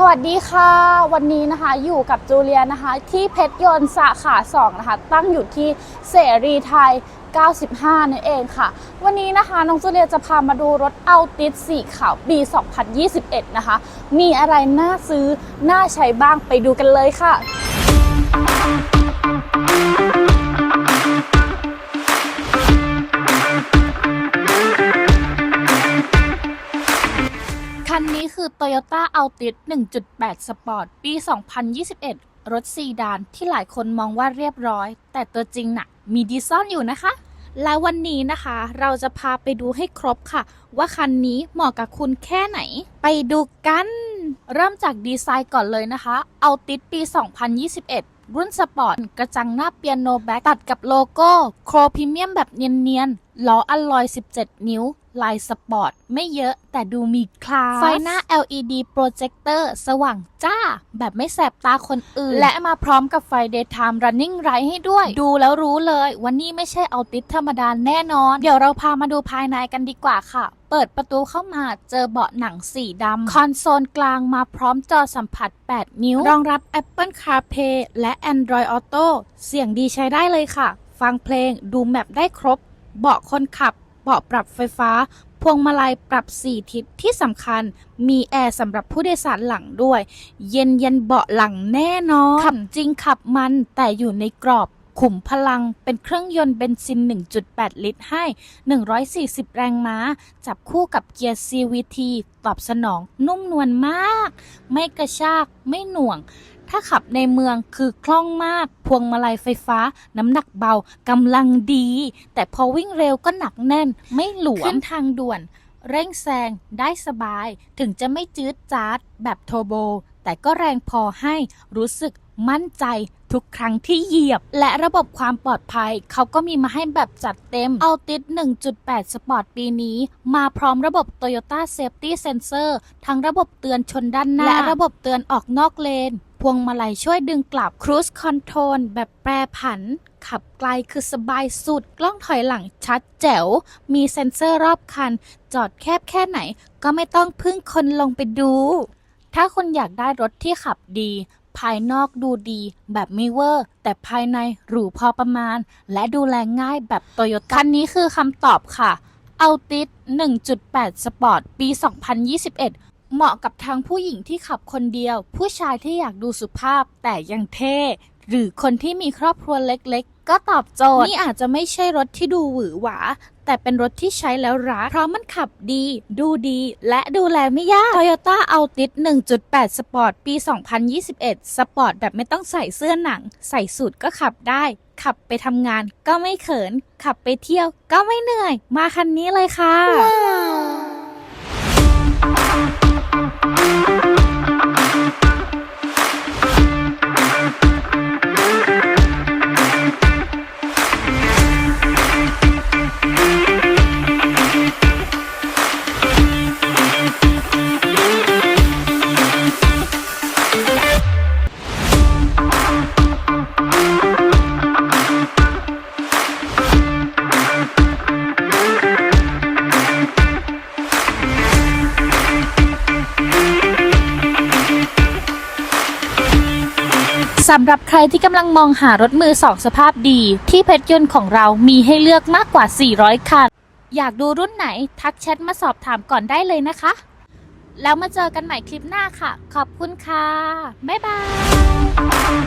สวัสดีค่ะ วันนี้นะคะอยู่กับจูเลียนะคะ ที่เพชรยนต์สาขา2นะคะ ตั้งอยู่ที่เสรีไทย 95 นั่นเองค่ะ วันนี้นะคะน้องจูเลียจะพามาดูรถเอาติสสีขาวปี 2021 นะคะ มีอะไรน่าซื้อ น่าใช้บ้างไปดูกันเลยค่ะ นนี้คือ Toyota Altis 1.8 Sport ปี 2021 รถซีดานที่หลายคนมองว่าเรียบร้อย แต่ตัวจริงน่ะ มีดีซ่อนอยู่นะคะ และวันนี้นะคะ เราจะพาไปดูให้ครบค่ะ ว่าคันนี้เหมาะกับคุณแค่ไหน ไปดูกัน เริ่มจากดีไซน์ก่อนเลยนะคะ Altis ปี 2021รุ่นสปอร์ต กระจังหน้าเปียโนแบ็กตัดกับโลโก้ โครพรีเมียมแบบเนียน ๆ ล้ออลลอย 17 นิ้ว ลายสปอร์ต ไม่เยอะแต่ดูมีคลาส ไฟหน้า LED โปรเจคเตอร์สว่างจ้า แบบไม่แสบตาคนอื่น และมาพร้อมกับไฟ Daytime Running Light ให้ด้วย ดูแล้วรู้เลยว่านี่ไม่ใช่เอาติดธรรมดาแน่นอน เดี๋ยวเราพามาดูภายในกันดีกว่าค่ะ เปิดประตูเข้ามาเจอเบาะหนังสีดำ คอนโซลกลางมาพร้อมจอสัมผัส 8 นิ้ว รองรับ Apple CarPlay และ Android Auto เสียงดีใช้ได้เลยค่ะฟังเพลงดูแมปได้ครบ เบาะคนขับ เบาะปรับไฟฟ้า พวงมาลัยปรับ 4 ทิศที่สำคัญ มีแอร์สำหรับผู้โดยสารหลังด้วย เย็นเย็นเบาะหลังแน่นอน ขับจริงขับมันแต่อยู่ในกรอบขุมพลังเป็นเครื่องยนต์เบนซิน 1.8 ลิตรให้ 140 แรงม้า จับคู่กับเกียร์ CVT ตอบสนองนุ่มนวลมาก ไม่กระชาก ไม่หน่วง ถ้าขับในเมืองคือคล่องมาก พวงมาลัยไฟฟ้า น้ำหนักเบากำลังดี แต่พอวิ่งเร็วก็หนักแน่น ไม่หลวม ขึ้นทางด่วน เร่งแซงได้สบาย ถึงจะไม่จืดจาดแบบโทโบ แต่ก็แรงพอให้รู้สึกมั่นใจทุกครั้งที่เหยียบ และระบบความปลอดภัย เขาก็มีมาให้แบบจัดเต็ม a l t i s 1.8 Sport ปีนี้ มาพร้อมระบบ Toyota Safety Sensor ทั้งระบบเตือนชนด้านหน้า และระบบเตือนออกนอกเลน พวงมาลัยช่วยดึงกลับ Cruise Control แบบแปรผัน ขับไกลคือสบายสุด กล้องถอยหลังชัดแจ๋ว มีเซ็นเซอร์รอบคัน จอดแคบแค่ไหน ก็ไม่ต้องพึ่งคนลงไปดู ถ้าคุณอยากได้รถที่ขับดี ภายนอกดูดี แบบไม่เวอร์ แต่ภายในหรูพอประมาณ และดูแลง่ายแบบโตโยต้าคันนี้คือคำตอบค่ะ a l t i s 1.8 Sport ปี 2021 เหมาะกับทั้งผู้หญิงที่ขับคนเดียว ผู้ชายที่อยากดูสุภาพแต่ยังเท่ หรือคนที่มีครอบครัวเล็กๆ ก็ตอบโจทย์ นี่อาจจะไม่ใช่รถที่ดูหวือหวา แต่เป็นรถที่ใช้แล้วรัก เพราะมันขับดี ดูดี และดูแลไม่ยาก Toyota Altis 1.8 Sport ปี 2021 สปอร์ตแบบไม่ต้องใส่เสื้อหนัง ใส่สูทก็ขับได้ ขับไปทำงานก็ไม่เขิน ขับไปเที่ยวก็ไม่เหนื่อย มาคันนี้เลยค่ะ สำหรับใครที่กำลังมองหารถมือสองสภาพดี ที่เพชรยนต์ของเรามีให้เลือกมากกว่า 400 คัน อยากดูรุ่นไหนทักแชทมาสอบถามก่อนได้เลยนะคะ แล้วมาเจอกันใหม่คลิปหน้าค่ะ ขอบคุณค่ะ บ๊ายบาย